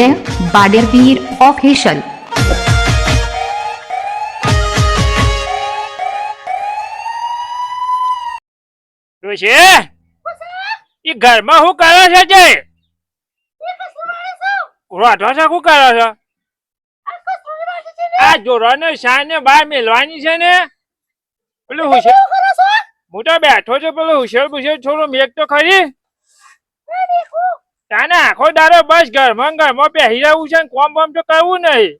વિજય બાડેરવીર official. ડોશી એ ઘરમાં શું કરે છે જય રોધો છે, શું કરો છો? આ જોરાને શાને બહાર મેલવાની છે ને? પેલું હુશેર હું તો બેઠો છું, પેલું હુશેર બુશેર થોડું મેઘ તો ખરી. તાને આખો દારો બસ ઘરમાં ઘરમાં બેસી રહેવું છે કોમ બોમ તો કરવું નહીં.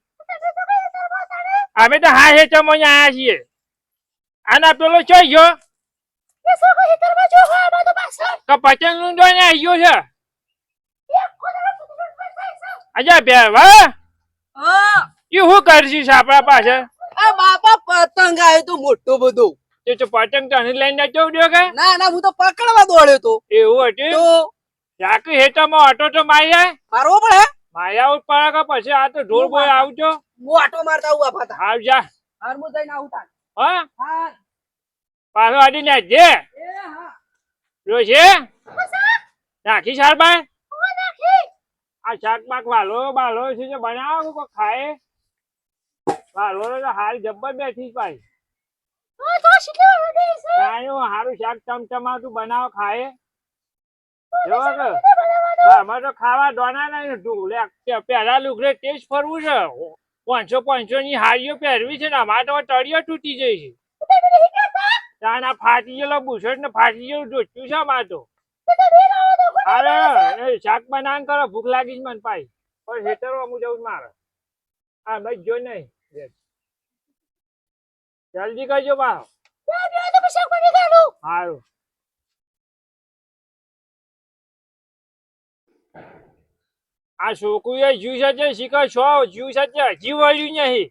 અમે તો હા હેચમ અહીંયા છીએ. આના પેલો ગયો? નું જોઈને આવી ગયો છે? અજા હા, એ શું કરશીશ આપણા પાસે? બાપા પતંગ આવ્યું તો મોટું બધું પતંગ તને લઈને જવું દો કે? ના ના હું તો પકડવા દોડ્યો તો. એવું હતું તો ચાકી હેઠળમાં ઓટો તો મારી મારવો પડે માર્યા ઉપર કે પછી આ તો ઢોર બોય આવજો. હું આટો મારતા હું તા આવજા હાર મુ જઈને આવતા હા? હા. પાછો અડીને જે. એ હા. જોશે નાખી સાર બાય આ શાક બાક વાલો બાલો છે જે બનાવો કો ખાય. વાલો તો હાલ જબ્બર બેઠી પાઈ હારું શાક ચમચમાતું બનાવો ખાય. તો ખાવા દોના નહીં પેલા લુગડે ટેસ્ટ ફરવું છે. પાંચસો પાંચસો ની હારીઓ પહેરવી છે ને અમારે તો તળિયો તૂટી જાય છે. ત્યાં ફાટી ગયેલો બુશર્ટ ને ફાટી ગયેલું જોચ્યું છે અમારે તો. અરે શાક બનાન કરો ભૂખ લાગી જ મને પાઈ પણ હેતરો હું જવું મારે. હા બસ જો નહીં. જલ્દી કરજો બા. સારું આ છોકરીએ જીવ છે શીખર છો? જીવ છે હજી વળ્યું નહીં.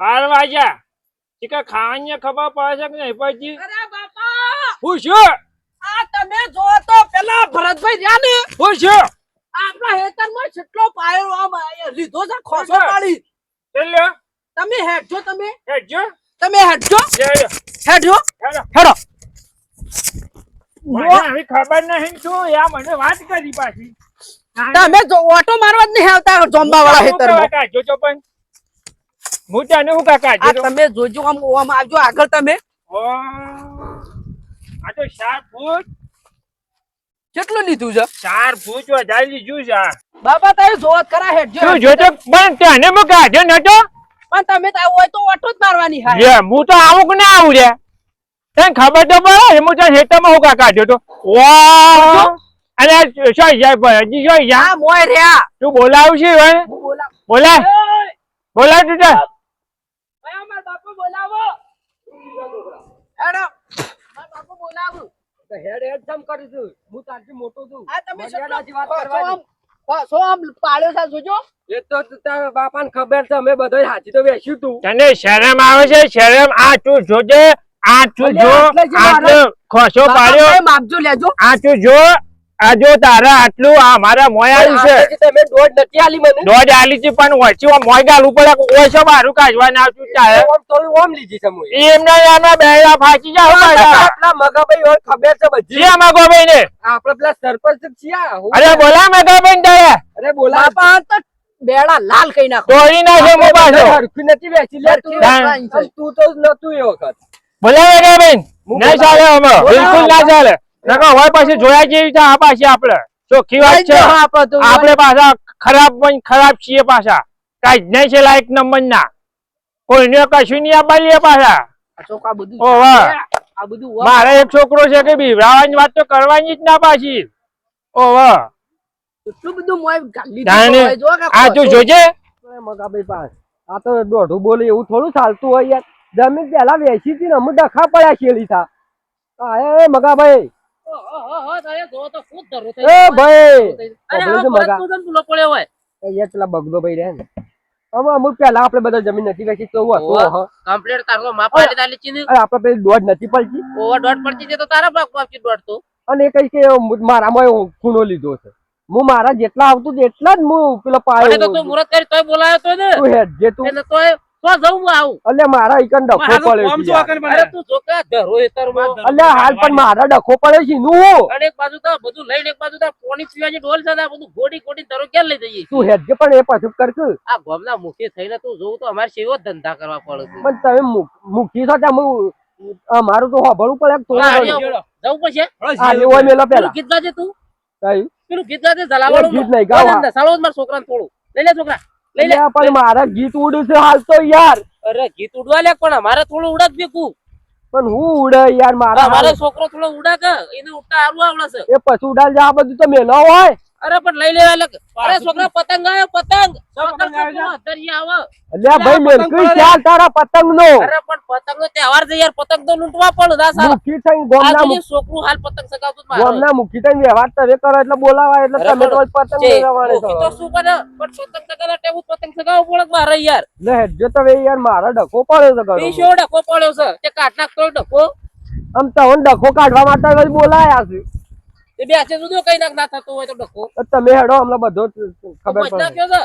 બાર વાગ્યા. શીખર ખાવાની ખબર પડે છે કે નહીં બાપા! હું છું આ તમે જો તો પેલા ભરતભાઈ રહ્યા ને? હું છું આપણા હેતરમાં છેટલો પાયો આમ લીધો છે ખોસો. પાડી. એટલે? તમે હેઠજો તમે. હેઠજો તમે હેઠજો હેઠજો હેડો. મને ખબર નહીં શું? યા મને વાત કરી પાછી. તમે ઓટો મારવા જ નહીં આવતા જોંબા વાળા હેતર પણ. હું તને હું કાકા આ તમે જોજો આમ આમ આવજો આગળ તમે. આ તો ચાર ફૂટ. કેટલું લીધું છે? ચાર ફૂટ વધારી લીધું છે બાબા તમે જોત કરા હેઠજો. શું જોતો પણ તને હું કાઢ્યો નતો પણ તમે તો હોય તો ઓટો જ મારવાની હા લે હું તો આવું કે ના આવું રે? તને ખબર તો પડે હું હું કાકા કાઢ્યો તો. વાહ અને આ શું જાય પણ હજી આ મોય રહ્યા. તું બોલાવું છે હવે? એય! બોલાય. તું તાર. ઓય, બાપુ બોલાવો. હેડો. બાપુ બોલાવું. હેડ હેડ જમ કરીશું હું તારથી મોટો છું. આ તમે મર્યાદાથી વાત કરવાની. સો આમ પાડ્યો છે જોજો. એ તો તારા બાપાને ખબર છે અમે બધો હાથી તો બેસ્યું તું. તને શરમ આવે છે? શરમ? આ તું જોજે. આ તું જો. મારે. ખોસો પાડ્યો. માપજો લેજો. આ તું જો. આ જો તારા આટલું આ મારા મોય આવ્યું છે. તમે દોઢ નથી આલી મને. દોઢ આલી છે પણ ઓછી આમ મોય ગાલ ઉપર ઓછો બારું કાઢવા ના આવતું ચાલે ઓમ થોડું ઓમ લીધી છે મુએ. એમના એમના બેડા ફાંચી જાવ આપણા મગાભાઈ ઓર ખબર છે બધી. જે મગાભાઈ ને આપણે પેલા સરપંચ છીયા આ. અરે બોલા મગાભાઈ ને અરે બોલા. પા તો બેડા લાલ કઈ નાખો. તોડી નાખે મો પાછો. હરખી નથી બેસી. લે તું તો તું તો નતું એ વખત. બોલા મગાભાઈ નહીં ચાલે અમે બિલકુલ ના ચાલે. નકર હોય પછી જોયા જેવી છે આ પાછી આપણે. ચોખ્ખી વાત છે. આપણે પાછા ખરાબ ખરાબ છીએ પાછા. કઈ જ નહીં છે લાયક નંબર ના. કોઈને કશું નહીં આપવા પાછા. મારે એક છોકરો છે કે બીવડાવાની વાત તો કરવાની જ ના પાછી. ઓ એટલું બધું આ તું જોજે. મગાભાઈ પાસ. આ તો દોઢું બોલે એવું થોડું ચાલતું હોય યાર. જમીન પેલા વેચી હતી ને અમે ડખા પડ્યા શેલી થા મગાભાઈ. એ ભાઈ એ પેલા રહે ને. અમુક પેલા આપડે બધા જમીન નથી વેચી તો. કમ્પ્લીટ તારો માં પાડી દાલી ચીની. અરે આપણે પેલી દોઢ નથી પડતી. ઓવર દોઢ પડતી છે તો તારા ભાગ પાછી દોઢ તો. અને એ કઈ કે મારામાં ખૂણો લીધો છે. હું મારા જેટલા આવતું એટલા જ હું પેલો પાયો તો તું મુરત કરી તોય બોલાયો તો ને. તું હેડ જે તું તોય તો જવું આવું. એટલે મારા ઈકન ડખો પડ્યો કોમ છે જો યાર. આગળ અરે તું જો ધરો હેતરમાં. એટલે હાલ પણ મારા ડખો પડ્યો છે નું અને એક બાજુ તો બધું લઈને એક બાજુ તો પાણી પીવાની ડોલ છે આ બધું ગોડી ગોડી ધરો ક્યાં લઈ જઈએ? તું હેડજે પણ એ પાછું કરશું. આ ગામના મુખી થઈને તું જોવું તો અમારે સેવો જ ધંધા કરવા પડે પણ તમે મુખી છો ત્યાં હું અમારું તો હોભળવું પડે હા, થોડું જવું પડશે? આ લેવો મેલો પેલા. ગીત ગાજે તું? પેલું ગીત ગાજે જલાવાળું ગીત નહીં ગાવા. મારા છોકરાને થોડું. લઈ લે છોકરા. લઈ લે. પણ મારા ગીત ઉડું છે હાલ તો યાર. અરે ગીત ઉડવા લે પણ અમારે થોડું ઉડા જ ભેગું. પણ હું ઉડે યાર મારા મારો છોકરો થોડો ઉડા કે એને ઉડતા હારું આવડે છે. એ પછી ઉડાલ જા આ બધું તો મેલો હોય. અરે પણ લઈ લેવા લગ. અરે છોકરા પતંગ આવ્યો પતંગ. પતંગ આવે. આ ભાઈ મેલકું પડે. તારા પતંગ નો અરે પણ પતંગ નો તહેવાર છે યાર પતંગ તો લૂંટવા પણ દા સાલા. મુખી થઈ ગોમના મુખી છોકરું હાલ પતંગ ચગાવતું જ મારે. ગોમના મુખી થઈ વ્યવહાર તમે કરો એટલે બોલાવાય એટલે તમે તો પતંગ છે, તો તો શું કરે? પણ પતંગ ચગાવતા ટેવ જ પતંગ ચગાવવું પડે મારે યાર? એટલે તો વે યાર મારા ડકો પડ્યો છે ઘણો. પીશો ડકો પડ્યો છે. તે કાટ નાખતો ડકો આમ તો ડકો કાઢવા માટે જ બોલાયા છે. એ બે હાથે જુદો કઈ નાખ ના થતો હોય તો ડખો. તમે હેડો હમણાં બધો ખબર પડે. નાખ્યો છે?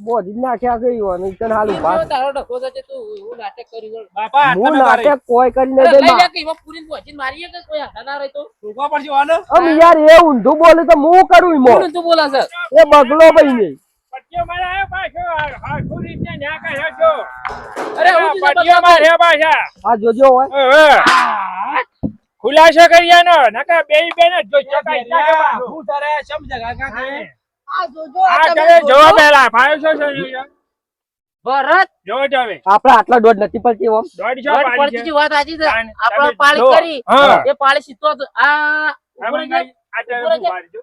બોધી નાખ્યા છે ઈવોને. ઈકન હાલ ઊભા તારો ડખો છે તું એવું નાટક કરી બાપા હું નાટક કોઈ કરીને અરે દે લઈ કે એમાં પૂરીને પહોંચીને મારીએ કે કોઈ હાથા ના રહે તો? રોકવા પડશે વાને. આમ યાર એ ઊંધું બોલે તો હું કરું ઈમો બોલા છે? એ બગલો ભાઈ ને પટ્ટીઓ મારે આવ્યો પાછો. હાથું રીતે ન્યા કહ્યો છો? અરે પટ્ટીઓ મારે પાછા. આ જોજો હોય. ખુલાસો કર્યાનો. નકા બે બેન જ જો ચકાઈ હું તારે શમ કાકા આ જોજો આ કરે. જોવો પેલા ભાઈ છો છો જો ભરત. જોવો જ હવે. આટલા દોઢ નથી પડતી ઓમ. પાડી છે? પડતી વાત આજી આપણે પાળી કરી. એ પાળી સીતો આ ઉપર જ આ દો.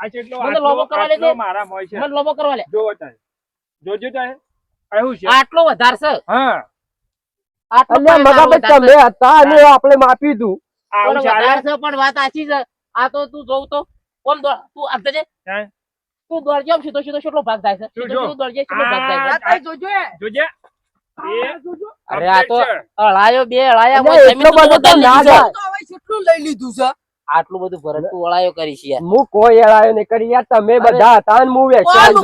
આ કેટલો લોબો કરવા લેજે. મારા મોય છે. મને લોબો કરવા લે. જોવો તાય જોજો તાય આવું છે? આટલો વધારશે. હા. આટલો મગા તમે હતા અને આપણે માપી દઉં આવું પણ ચાલે વધાર છે પણ વાત સાચી છે. આ તો તું જોઉં તો. કોમ તું આગળ જજે. તું દોડજે સીધો સીધો કેટલો ભાગ થાય છે? સીધો સીધો દોડજે કેટલો ભાગ થાય છે? તમે જોજે. અરે આ તો અળાયો બે અળાયા હોય, એટલો બધો તો ના જાય. કેટલું લઈ લીધું છે? આટલું બધું ભરત તું અળાયો કરીશ છે. હું કોઈ અળાયો નહીં કરી યાર તમે બધા હતા અને હું વેચાઈ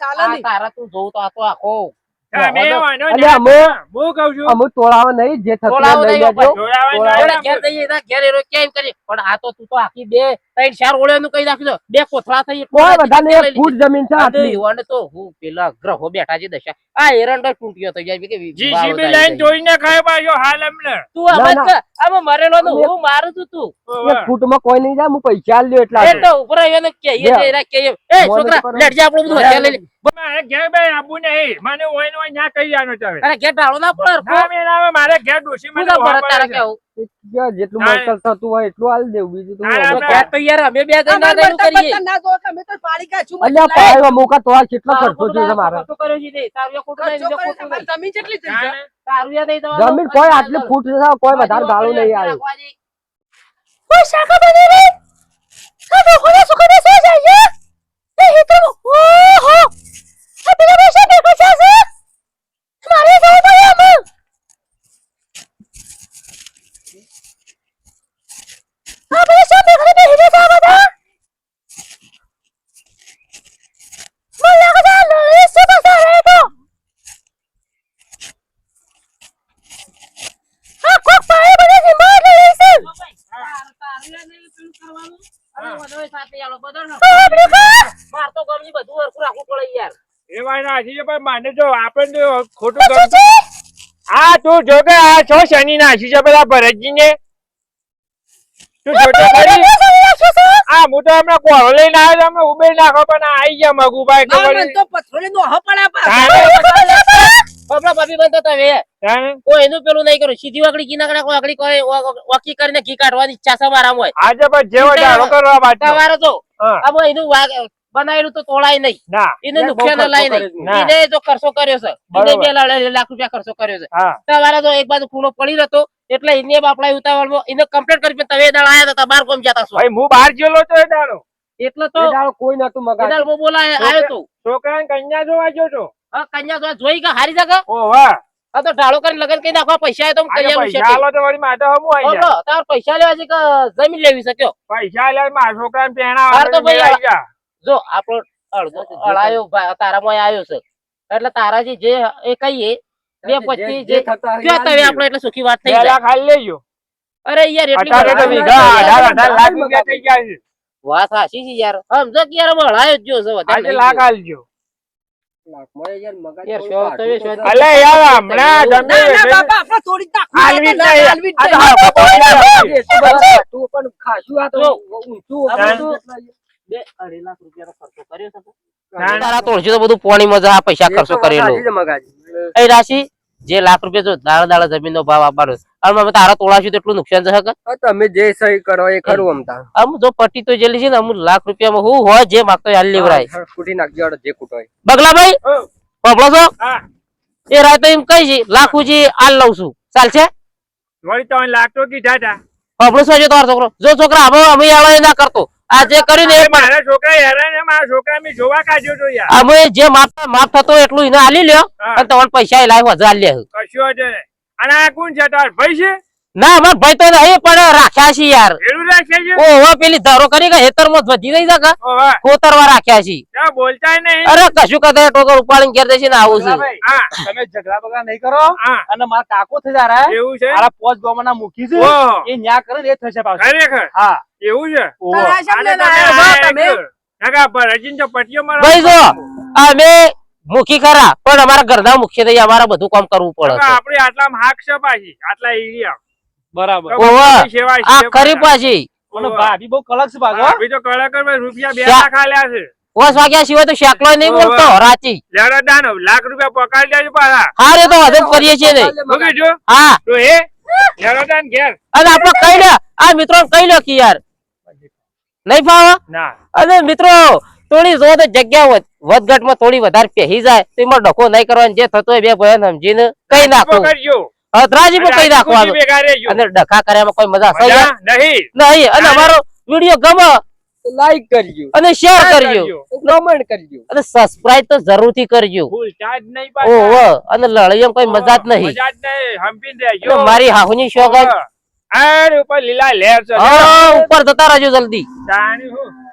ચાલે તારા તું જોઉં તો આ તો આખો હું એના એનો બે કોથળા થઈ. ફૂટ જમીન છે તો પેલા ગ્રહો બેઠા છે દશા. આ એરંડો તૂટ્યો થઈ જાય કે જીસીબી લાઈન જોઈને ખાય પાછો હાલ એમને તું મરેલો નો હું મારું છું તું એક ફૂટમાં કોઈ નહીં જાય હું પૈસા લ્યો એટલા એ તો ઉપર આવીને કે એ છોકરા કરો. લેટ જા આપણું બધું હથિયાર લઈ લે. મારે ઘેર બે આબુ નહીં. મને ઓય નો ના કહી જાનો ચાવે અરે ઘેર ઢાળો ના પડે. ના મેં આવે મારે ઘેર ડોશી મને ભરત તારે કેવું? જેટલું ના, થતું હોય એટલું હાલ દેવું. બીજું તો ના, હું ના, તો ઘેર તો યાર અમે બે જણ ના અમારે કરીએ. ના જો અમે તો પાડી છું અલ્યા બધું મોકા તો આ કેટલો ખર્ચો છે મારે ખર્ચો કર્યો છે નહીં. તારું ખોટું નહીં, બીજો ખોટું નહીં. જમીન કેટલી છે તારું એ નહીં તમારું. જમીન કોઈ આટલી ફૂટ છે કોઈ વધારે ગાળો નહીં આવ્યું કોઈ શાખા બની રહી આ લોકોને સુખને સો જાય એ હિતમ ઓહો આ પેલા પૈસા મેં કશા છે મારે જવું પડે આમાં આ પૈસા મેં ઘરે બેહીને જા બધા મને લાગે છે આ લડી સે પાછા રહે તો આ કોક પાણી બને છે માર લડી છે માર તો ગમી બધું હરખું રાખવું પડે યાર. એ વાત છે પણ માને જો આપણે તો ખોટું આ તું જો કે આ છો શનિ નાસી છે પેલા ભરતજી ને તું જોતો ખરી આ હું તો હમણાં કોળો લઈને આવ્યો તો હમણાં ઉબેર નાખો પણ આ આઈ ગયા મગુભાઈ ખબર તો પથરોલી નો હપડા. બાપડા ભાભી બનતા હતા કોઈ એનું પેલું નહીં કરું. સીધી વાકડી ઘી નાખડા વાકડી કરે વાકી કરીને ઘી કાઢવાની ઈચ્છા છે આમ હોય આજે પણ જેવો ડાળો કરવા માટે તમારો તો આ એનું વાગ- બનાવેલું તો તોડાય નહીં. એને નુકસાન લાય નહીં. એને જો ખર્ચો કર્યો છે. એને બે લાખ રૂપિયા ખર્ચો કર્યો છે. તમારે તો એક બાજુ ખૂણો પડી રહ્યો એટલે એને બાપડા ઉતાવળ એને કમ્પ્લેટ કરી પણ તમે દાળ આયા હતા બાર કોમ જતા છો. હું બહાર ગયેલો તો એ દાડો. એટલે તો કોઈ નતું મગા દાળ બોલાય આવ્યો તો. છોકરાને કન્યા જોવા ગયો છો? હા કન્યા જોવા જોઈ કે હારી જગા. ઓ વાહ. આ તો ઢાળો કરીને લગન કરી નાખવા પૈસા તો પૈસા આલો તો વળી હમું આઈ જાય. તાર પૈસા લેવા છે કે જમીન લેવી છે કયો? પૈસા લેવા મારા છોકરાને પહેણા તો ભાઈ જા આપણો અળાયો તારામાં આવ્યો છે. એટલે તારાજી જે એ કહીએ બે પછી જે કયો હાલી આપણે એટલે સુખી વાત થઈ જાય. લાખ લેજો. અરે યાર એટલી તો વીઘા લાખ અઢાર લાખ રૂપિયા થઈ ગયા છે. વાત સાચી છે યાર. સમજો કે યાર મળાયો જ જો છે વધારે લાખ આલજો. તો પણ ખાસું આ તો ઊંચું બે અઢી લાખ રૂપિયાનો ખર્ચો કર્યો છે તારા તોડશે તો બધું પોણીમાં જ પૈસા ખર્ચો કરેલો. સાચી છે મગાજી. એ રાશિ જે લાખ રૂપિયા જો દાડા દાડા જમીનનો ભાવ આપવાનો અને અમે તારા તોડાશું તો એટલું નુકસાન થશે તમે જે સહી કરો એ ખરું અમતા આમ જો પટ્ટી તો જેલી છે ને અમુક લાખ રૂપિયામાં હું હોય જે માગતો હાલ લેવરાય કૂટી નાખજો હાલો, જે કૂટો બગલાભાઈ? ઓ, છો? એ રાતે એમ કઈ છે લાખુજી આલ લઉં છું. ચાલશે વળી તો લાખ તો કીધા હતા. પબળો છો જો તમારો છોકરો. જો છોકરા અમે અમે આવા ના કરતો. આ જે કર્યું ને મારા છોકરા હેરાન છે, મારા છોકરા મે જોવા કાઢ્યો તો યાર. અમે જે માપ માપ થતો એટલું એને આલી લ્યો અને તમારે પૈસા એ લાવ્યો હજાર લે. કશું જ અને આ કોણ છે? તાર ભાઈ છે? ના અમાર ભાઈ તો નહીં પણ રાખ્યા છે યાર. ઓહો પેલી ધારો કરી કે હેતરમાં વધી રહી ઓવા કોતરવા રાખ્યા છે. બોલતા નહીં. અરે કશું કદાચ ટોકર ઉપાડીને ઘેર દેશે ને આવું છે. તમે ઝઘડા બગડા નહીં કરો. અને મારા કાકો થઈ જાય એવું છે? મારા પોચ ગોમાના મુખી છે. એ ન્યા કરે એ થશે પાછું. ખરેખર? હા. એવું છે? જો અમે મુખી ખરા પણ અમારા ઘરના મુખ્ય થઈ અમારે બધું કામ કરવું પડે આપડે આટલા હાક છે પાછી આટલા એરિયા. બરાબર. આ છે પાછી. ભાભી બહુ કલક છે ભાગો. ભાભી તો કલાકાર રૂપિયા બે લાખ આલ્યા છે. ઓસ વાગ્યા સિવાય તો શેકલો નહીં બોલતો રાચી લેવડો દાનો લાખ રૂપિયા પકડી દેજો પાછા. હા રે તો હદ કરીએ છીએ ને. શું હા. તો એ લેવડો દાન ઘેર. અને આપણે કહી લે આ મિત્રો કઈ લો કે યાર? નહીં ફાવો? ના. અને મિત્રો થોડી જો તો જગ્યા વધ- વધઘટમાં થોડી વધારે પહેરી જાય તો એમાં ડખો નહીં કરવાનો જે થતો હોય બે ભાઈ સમજીને કઈ નાખવું પકડજો પણ કઈ નાખવાનું. અને ડખા કર્યામાં કોઈ મજા નહીં. નહીં અને અમારો વીડિયો ગમે લાઈક કરજો. અને શેર કરજો. કમેન્ટ કરજો. અને સબસ્ક્રાઇબ તો જરૂરથી કરજો. ફૂલ ચાર્જ નહીં પાછા. ઓહો અને લડાઈમાં કોઈ મજા જ નહીં. મજા જ નહીં. હંપીને રહેજો. અને મારી હાહુની શોખ ઓહો. ઉપર લીલા લહેર છે હા ઉપર જતા રહેજો જલ્દી. જાણી હું.